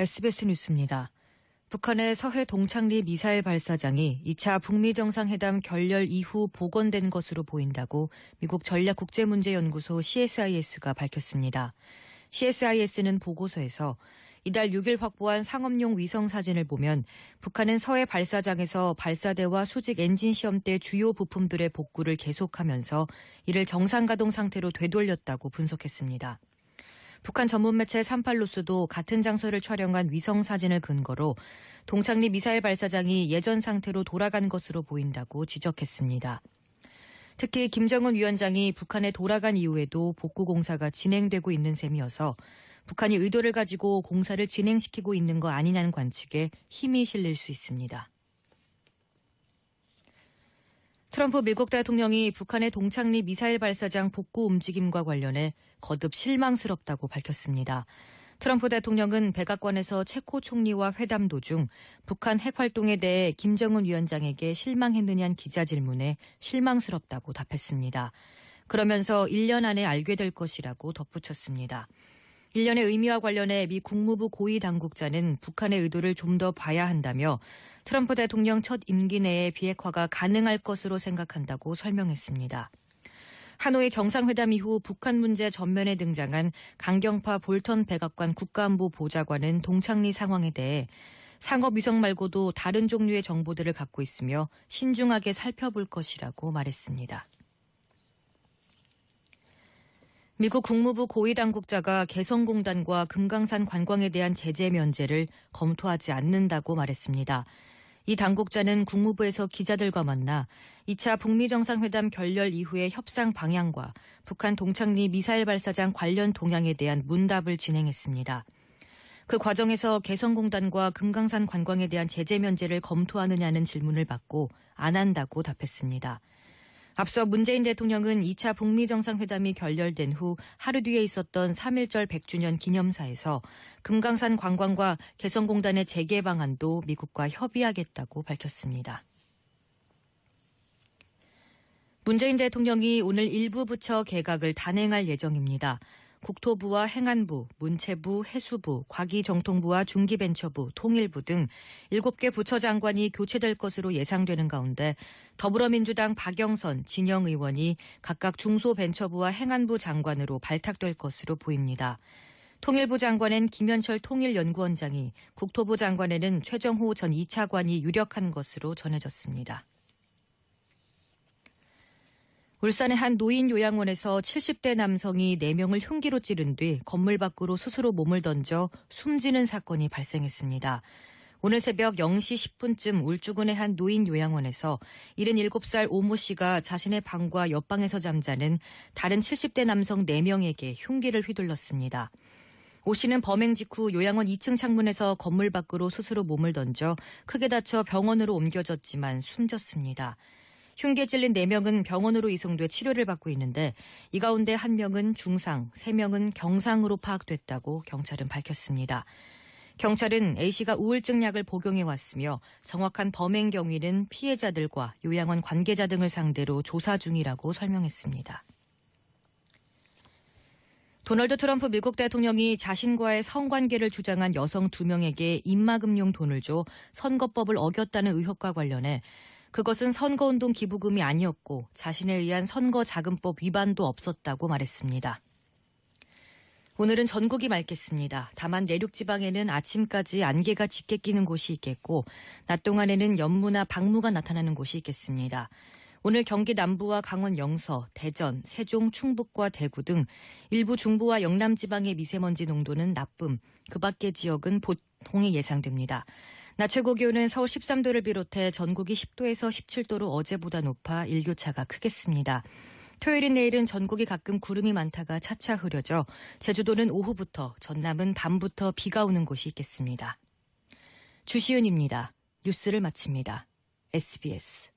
SBS 뉴스입니다. 북한의 서해 동창리 미사일 발사장이 2차 북미 정상회담 결렬 이후 복원된 것으로 보인다고 미국 전략국제문제연구소 CSIS가 밝혔습니다. CSIS는 보고서에서 이달 6일 확보한 상업용 위성 사진을 보면 북한은 서해 발사장에서 발사대와 수직 엔진 시험대 주요 부품들의 복구를 계속하면서 이를 정상 가동 상태로 되돌렸다고 분석했습니다. 북한 전문 매체 38로스도 같은 장소를 촬영한 위성 사진을 근거로 동창리 미사일 발사장이 예전 상태로 돌아간 것으로 보인다고 지적했습니다. 특히 김정은 위원장이 북한에 돌아간 이후에도 복구 공사가 진행되고 있는 셈이어서 북한이 의도를 가지고 공사를 진행시키고 있는 거 아니냐는 관측에 힘이 실릴 수 있습니다. 트럼프 미국 대통령이 북한의 동창리 미사일 발사장 복구 움직임과 관련해 거듭 실망스럽다고 밝혔습니다. 트럼프 대통령은 백악관에서 체코 총리와 회담 도중 북한 핵 활동에 대해 김정은 위원장에게 실망했느냐는 기자 질문에 실망스럽다고 답했습니다. 그러면서 1년 안에 알게 될 것이라고 덧붙였습니다. 1년의 의미와 관련해 미 국무부 고위 당국자는 북한의 의도를 좀 더 봐야 한다며 트럼프 대통령 첫 임기 내에 비핵화가 가능할 것으로 생각한다고 설명했습니다. 하노이 정상회담 이후 북한 문제 전면에 등장한 강경파 볼턴 백악관 국가안보 보좌관은 동창리 상황에 대해 상업 위성 말고도 다른 종류의 정보들을 갖고 있으며 신중하게 살펴볼 것이라고 말했습니다. 미국 국무부 고위 당국자가 개성공단과 금강산 관광에 대한 제재 면제를 검토하지 않는다고 말했습니다. 이 당국자는 국무부에서 기자들과 만나 2차 북미 정상회담 결렬 이후의 협상 방향과 북한 동창리 미사일 발사장 관련 동향에 대한 문답을 진행했습니다. 그 과정에서 개성공단과 금강산 관광에 대한 제재 면제를 검토하느냐는 질문을 받고 안 한다고 답했습니다. 앞서 문재인 대통령은 2차 북미 정상회담이 결렬된 후 하루 뒤에 있었던 3.1절 100주년 기념사에서 금강산 관광과 개성공단의 재개 방안도 미국과 협의하겠다고 밝혔습니다. 문재인 대통령이 오늘 일부 부처 개각을 단행할 예정입니다. 국토부와 행안부, 문체부, 해수부, 과기정통부와 중기벤처부, 통일부 등 7개 부처 장관이 교체될 것으로 예상되는 가운데 더불어민주당 박영선, 진영 의원이 각각 중소벤처부와 행안부 장관으로 발탁될 것으로 보입니다. 통일부 장관엔 김현철 통일연구원장이, 국토부 장관에는 최정호 전 2차관이 유력한 것으로 전해졌습니다. 울산의 한 노인 요양원에서 70대 남성이 4명을 흉기로 찌른 뒤 건물 밖으로 스스로 몸을 던져 숨지는 사건이 발생했습니다. 오늘 새벽 0시 10분쯤 울주군의 한 노인 요양원에서 77살 오모 씨가 자신의 방과 옆방에서 잠자는 다른 70대 남성 4명에게 흉기를 휘둘렀습니다. 오 씨는 범행 직후 요양원 2층 창문에서 건물 밖으로 스스로 몸을 던져 크게 다쳐 병원으로 옮겨졌지만 숨졌습니다. 흉기에 찔린 4명은 병원으로 이송돼 치료를 받고 있는데 이 가운데 1명은 중상, 3명은 경상으로 파악됐다고 경찰은 밝혔습니다. 경찰은 A씨가 우울증 약을 복용해 왔으며 정확한 범행 경위는 피해자들과 요양원 관계자 등을 상대로 조사 중이라고 설명했습니다. 도널드 트럼프 미국 대통령이 자신과의 성관계를 주장한 여성 2명에게 입막음용 돈을 줘 선거법을 어겼다는 의혹과 관련해 그것은 선거운동 기부금이 아니었고 자신에 의한 선거자금법 위반도 없었다고 말했습니다. 오늘은 전국이 맑겠습니다. 다만 내륙 지방에는 아침까지 안개가 짙게 끼는 곳이 있겠고 낮 동안에는 연무나 방무가 나타나는 곳이 있겠습니다. 오늘 경기 남부와 강원 영서, 대전, 세종, 충북과 대구 등 일부 중부와 영남 지방의 미세먼지 농도는 나쁨, 그 밖의 지역은 보통이 예상됩니다. 낮 최고 기온은 서울 13도를 비롯해 전국이 10도에서 17도로 어제보다 높아 일교차가 크겠습니다. 토요일인 내일은 전국이 가끔 구름이 많다가 차차 흐려져 제주도는 오후부터 전남은 밤부터 비가 오는 곳이 있겠습니다. 주시은입니다. 뉴스를 마칩니다. SBS